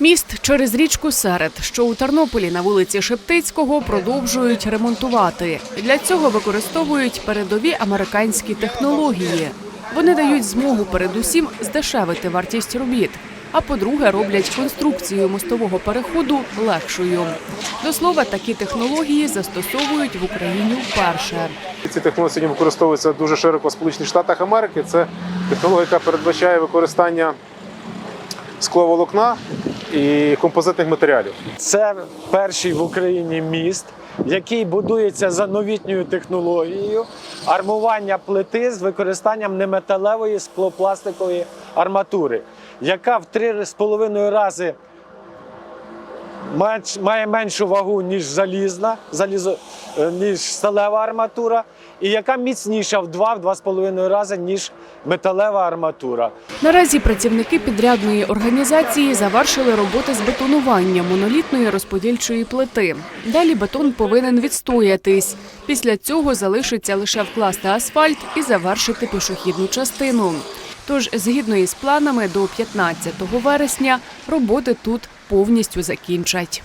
Міст через річку Серед, що у Тернополі на вулиці Шептицького, продовжують ремонтувати. Для цього використовують передові американські технології. Вони дають змогу передусім здешевити вартість робіт. А по-друге, роблять конструкцію мостового переходу легшою. До слова, такі технології застосовують в Україні вперше. Ці технології сьогодні використовуються дуже широко в Сполучених Штатах Америки. Це технологія, яка передбачає використання скловолокна і композитних матеріалів. Це перший в Україні міст, який будується за новітньою технологією армування плити з використанням неметалевої склопластикової арматури, яка в 3,5 рази має меншу вагу, ніж залізна, залізо, е, ніж сталева арматура, і яка міцніша в 2-2,5 рази, ніж металева арматура. Наразі працівники підрядної організації завершили роботи з бетонування монолітної розподільчої плити. Далі бетон повинен відстоятись. Після цього залишиться лише вкласти асфальт і завершити пішохідну частину. Тож, згідно із планами, до 15 вересня роботи тут повністю закінчать.